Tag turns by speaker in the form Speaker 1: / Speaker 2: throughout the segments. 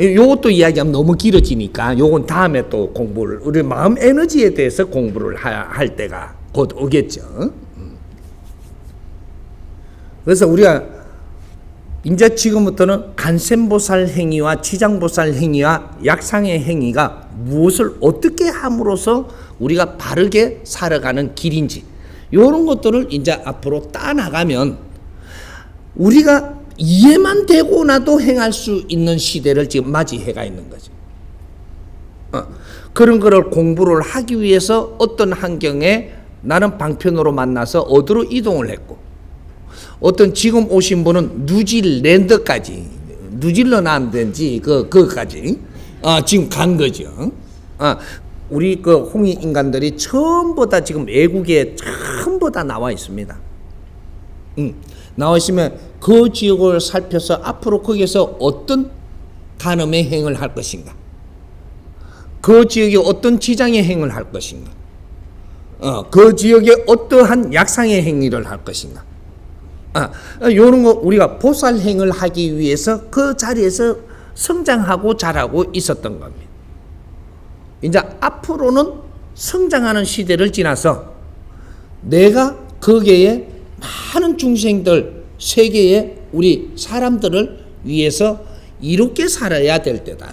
Speaker 1: 요것도 이야기하면 너무 길어지니까 요건 다음에 또 공부를 우리 마음 에너지에 대해서 공부를 하- 할 때가 곧 오겠죠. 음. 그래서 우리가 이제 지금부터는 간센보살 행위와 치장보살 행위와 약상의 행위가 무엇을 어떻게 함으로써 우리가 바르게 살아가는 길인지 이런 것들을 이제 앞으로 따나가면 우리가 이해만 되고 나도 행할 수 있는 시대를 지금 맞이해가 있는 거죠. 어, 그런 거를 공부를 하기 위해서 어떤 환경에 나는 방편으로 만나서 어디로 이동을 했고 어떤 지금 오신 분은 뉴질랜드까지 뉴질랜드인지 그 그까지 아 지금 간 거죠. 아 우리 그 홍익 인간들이 전부 다 지금 외국에 전부 다 나와 있습니다. 음, 나와 있으면 그 지역을 살펴서 앞으로 거기서 어떤 간음의 행을 할 것인가, 그 지역에 어떤 지장의 행을 할 것인가, 어, 그 지역에 어떠한 약상의 행위를 할 것인가. 아, 요런 거 우리가 보살 행을 하기 위해서 그 자리에서 성장하고 자라고 있었던 겁니다. 이제 앞으로는 성장하는 시대를 지나서 내가 거기에 많은 중생들 세계의 우리 사람들을 위해서 이롭게 살아야 될 때다.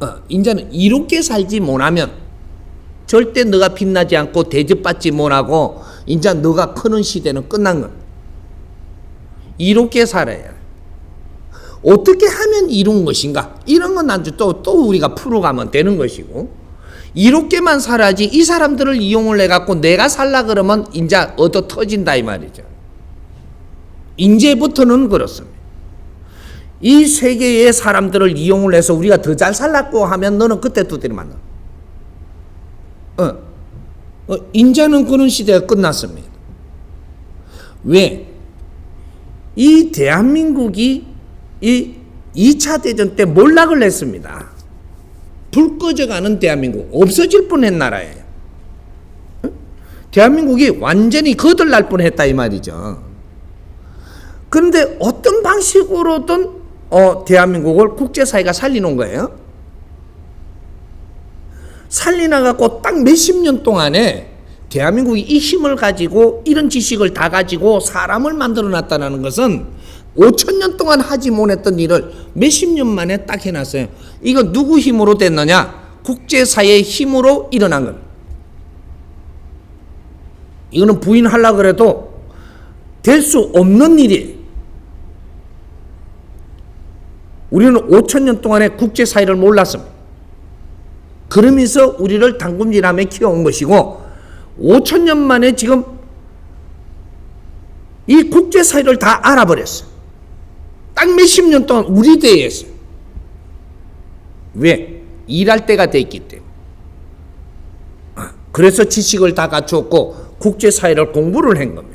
Speaker 1: 어, 이제는 이롭게 살지 못하면 절대 너가 빛나지 않고 대접받지 못하고 이제 너가 크는 시대는 끝난 거. 이롭게 살아야 해. 어떻게 하면 이룬 것인가? 이런 건 나중에 또, 또 우리가 풀어가면 되는 것이고, 이롭게만 살아야지 이 사람들을 이용을 해갖고 내가 살라 그러면 이제 얻어 터진다 이 말이죠. 이제부터는 그렇습니다. 이 세계의 사람들을 이용을 해서 우리가 더 잘 살라고 하면 너는 그때 두드려 맞는. 어, 어, 인자는 그런 시대가 끝났습니다. 왜? 이 대한민국이 이 2차 대전 때 몰락을 했습니다. 불 꺼져가는 대한민국, 없어질 뻔한 나라예요. 응? 대한민국이 완전히 거들날 뻔했다 이 말이죠. 그런데 어떤 방식으로든 어, 대한민국을 국제사회가 살리는 거예요. 살리나갖고 딱 몇십 년 동안에 대한민국이 이 힘을 가지고 이런 지식을 다 가지고 사람을 만들어 놨다는 것은 5천 년 동안 하지 못했던 일을 몇십 년 만에 딱 해놨어요. 이거 누구 힘으로 됐느냐? 국제사회의 힘으로 일어난 겁니다. 이거는 부인하려 그래도 될 수 없는 일이에요. 우리는 5천 년 동안에 국제사회를 몰랐습니다. 그러면서 우리를 당금질하며 키워온 것이고 5천 년 만에 지금 이 국제사회를 다 알아버렸어. 딱 몇십 년 동안 우리 대에서 왜? 일할 때가 됐기 때문에. 아, 그래서 지식을 다 갖추었고 국제사회를 공부를 한 겁니다.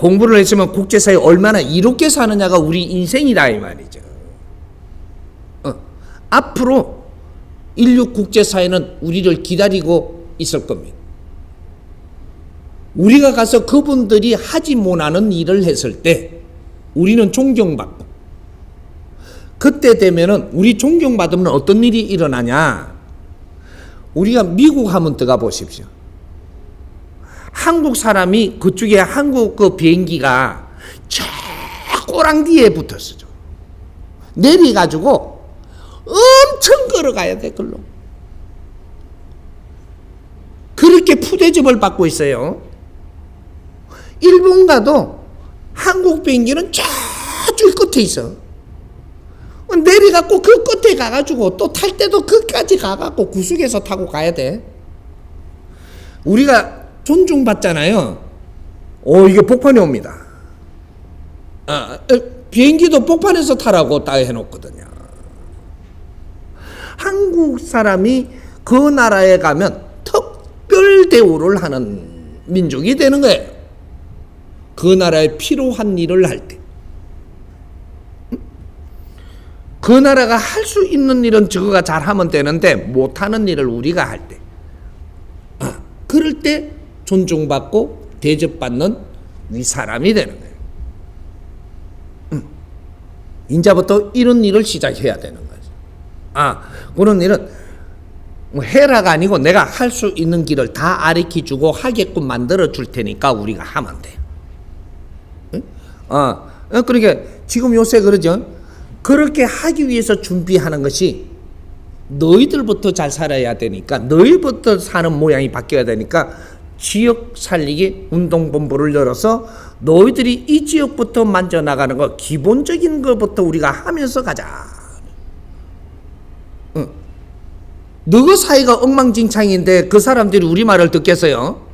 Speaker 1: 공부를 했으면 국제사회 얼마나 이롭게 사느냐가 우리 인생이다 이 말이죠. 어, 앞으로 인류 국제사회는 우리를 기다리고 있을 겁니다. 우리가 가서 그분들이 하지 못하는 일을 했을 때 우리는 존경받고 그때 되면은 우리 존경받으면 어떤 일이 일어나냐? 우리가 미국 한번 들어가 보십시오. 한국 사람이 그쪽에 한국 그 비행기가 저 꼬랑 뒤에 붙었어. 내려가지고 엄청 걸어가야 돼, 글로. 그렇게 푸대접을 받고 있어요. 일본 가도 한국 비행기는 저쪽 끝에 있어. 내려갖고 그 끝에 가가지고 또 탈 때도 끝까지 가갖고 구석에서 타고 가야 돼. 우리가 존중받잖아요. 오, 이게 복판에 옵니다. 아, 비행기도 복판에서 타라고 딱 해놓거든요. 한국 사람이 그 나라에 가면 특별 대우를 하는 민족이 되는 거예요. 그 나라에 필요한 일을 할 때. 그 나라가 할 수 있는 일은 저거가 잘하면 되는데 못하는 일을 우리가 할 때. 아, 그럴 때 존중받고 대접받는 위 사람이 되는 거예요. 음. 이제부터 이런 일을 시작해야 되는 거지. 아, 그런 일은 뭐 해라가 아니고 내가 할 수 있는 길을 다 아르키 주고 하게끔 만들어 줄 테니까 우리가 하면 돼. 응? 어, 어, 그러니까 지금 요새 그러죠. 그렇게 하기 위해서 준비하는 것이 너희들부터 잘 살아야 되니까 너희부터 사는 모양이 바뀌어야 되니까 지역 살리기 운동본부를 열어서 너희들이 이 지역부터 만져 나가는 거 기본적인 것부터 우리가 하면서 가자. 응. 너그 사이가 엉망진창인데 그 사람들이 우리 말을 듣겠어요?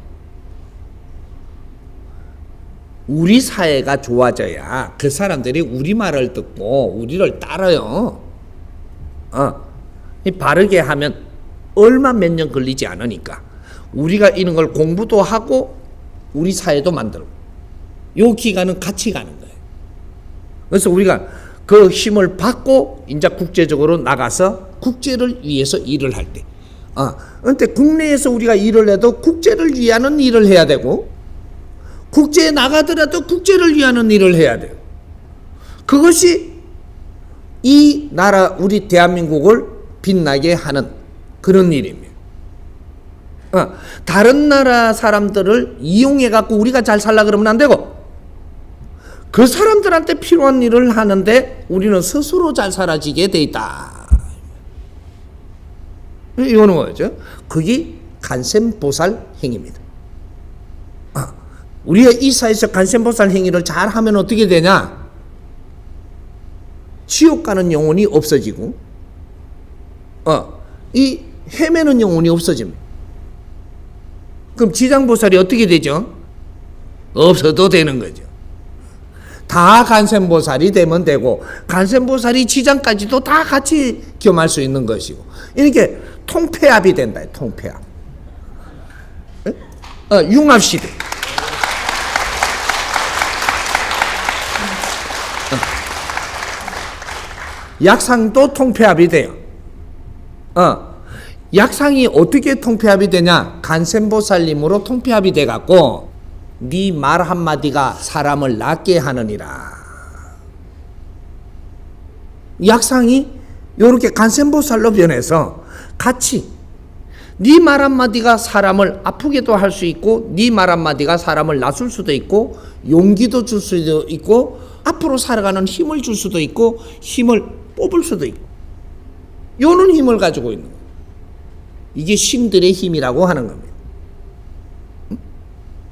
Speaker 1: 우리 사회가 좋아져야 그 사람들이 우리 말을 듣고 우리를 따라요. 어. 이 바르게 하면 얼마 몇 년 걸리지 않으니까 우리가 이런 걸 공부도 하고 우리 사회도 만들고 요 기간은 같이 가는 거예요. 그래서 우리가 그 힘을 받고 이제 국제적으로 나가서 국제를 위해서 일을 할 때. 아, 근데 국내에서 우리가 일을 해도 국제를 위하는 일을 해야 되고 국제에 나가더라도 국제를 위하는 일을 해야 돼요. 그것이 이 나라 우리 대한민국을 빛나게 하는 그런 일입니다. 어, 다른 나라 사람들을 이용해 갖고 우리가 잘 살라 그러면 안 되고 그 사람들한테 필요한 일을 하는데 우리는 스스로 잘 살아지게 돼 있다. 이거는 뭐죠? 그게 간센보살 행위입니다. 아, 우리가 이 사회에서 간센보살 행위를 잘 하면 어떻게 되냐? 지옥 가는 영혼이 없어지고, 어, 이 헤매는 영혼이 없어집니다. 그럼 지장보살이 어떻게 되죠? 없어도 되는 거죠. 다 간센보살이 되면 되고 간센보살이 지장까지도 다 같이 겸할 수 있는 것이고 이렇게 통폐합이 된다. 통폐합. 에? 어, 융합시대. 어. 약상도 통폐합이 돼요. 어. 약상이 어떻게 통폐합이 되냐? 간센보살님으로 통폐합이 돼 갖고 네 말 한마디가 사람을 낫게 하느니라. 약상이 요렇게 간센보살로 변해서 같이 네 말 한마디가 사람을 아프게도 할 수 있고 네 말 한마디가 사람을 낫을 수도 있고 용기도 줄 수도 있고 앞으로 살아가는 힘을 줄 수도 있고 힘을 뽑을 수도 있고 요는 힘을 가지고 있는 거예요. 이게 신들의 힘이라고 하는 겁니다.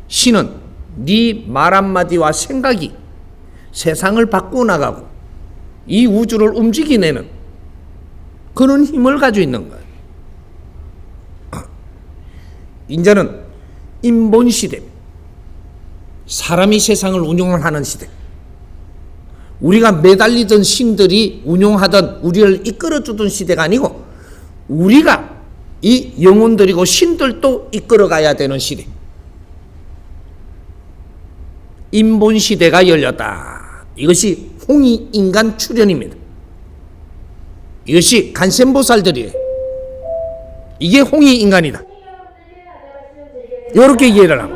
Speaker 1: 신은 네 말 한마디와 생각이 세상을 바꾸어 나가고 이 우주를 움직이내는 그런 힘을 가지고 있는 거예요. 이제는 인본 시대, 사람이 세상을 운영하는 시대. 우리가 매달리던 신들이 운용하던 우리를 이끌어주던 시대가 아니고 우리가 이 영혼들이고 신들도 이끌어가야 되는 시대. 인본 시대가 열렸다. 이것이 홍이 인간 출현입니다. 이것이 간센보살들이에요. 이게 홍이 인간이다. 이렇게 이해를 하고.